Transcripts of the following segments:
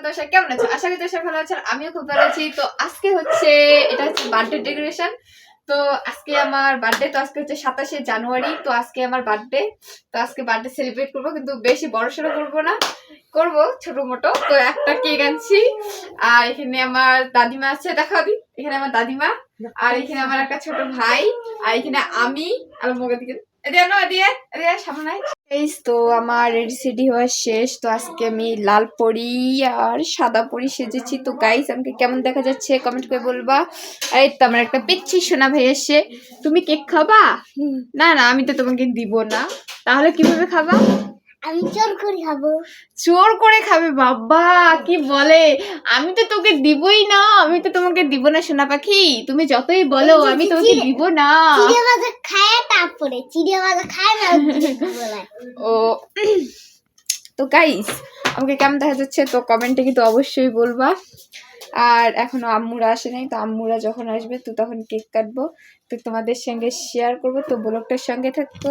সবাই কেমন আছো? আশা করি সবাই ভালো আছো আর আমিও খুব ভালো আছি। তো আজকে হচ্ছে, এটা হচ্ছে বার্থডে ডেকোরেশন তো আজকে আমার বার্থডে তো আজকে হচ্ছে সাতাশে জানুয়ারি, তো আজকে আমার বার্থডে তো আজকে বার্থডে সেলিব্রেট করব, কিন্তু বেশি বড় সড়ো করব না। করব, ছোট মোটো। তো একটা কেক আনছি। আর এখানে আমার দাদিমা আছে দেখাও দি এখানে আমার দাদিমা। আর এখানে আমার একটা ছোট ভাই। আর এখানে আমি আর মোগা দিকে। তো আমার রেডি হওয়া শেষ তো আজকে আমি লাল পরি আর সাদা পরি সেজেছি। তো গাইস আমাকে কেমন দেখা যাচ্ছে কমেন্ট করে বলবা। আর এই তো আমার একটা পিচ্ছি সোনা ভাই এসে তুমি কেক খাবা? না না আমি তো তোমাকে দিব না। তাহলে কীভাবে খাবা? আমি চোর করে খাব। চোর করে খাবে বাবা কি বলে? আমি তো তোকে দিবই না। আমি তো তোমাকে দিব না সোনা পাখি। তুমি যতই বলো আমি তোমাকে দিব না। খায় চিড়ে খায় না ও। তো গাইস আমাকে কেমন দেখা যাচ্ছে? তো কমেন্টে কিন্তু অবশ্যই বলবা। আর এখনও আম্মুরা আসে নাই, তো আম্মুরা যখন আসবে, তো তখন কেক কাটবো। তো তোমাদের সঙ্গে শেয়ার করব। তো ব্লগটার সঙ্গে থাকতো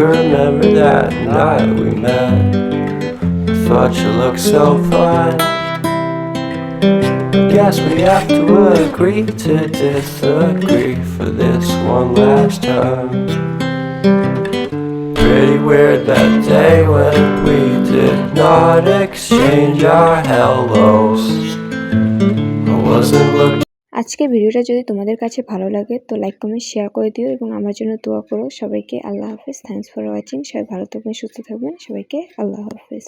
Remember that night we met? Thought you looked so fine. Guess we have to agree to disagree for this one last time. Pretty weird that day when we did not exchange our hellos. I wasn't looking. আজকে ভিডিওটা যদি তোমাদের কাছে ভালো লাগে, তো like comment share করে দিও এবং আমার জন্য দোয়া করো। সবাইকে আল্লাহ হাফেজ। থ্যাংকস ফর ওয়াচিং সবাই ভালো থাকবেন, সুস্থ থাকবেন। সবাইকে আল্লাহ হাফেজ।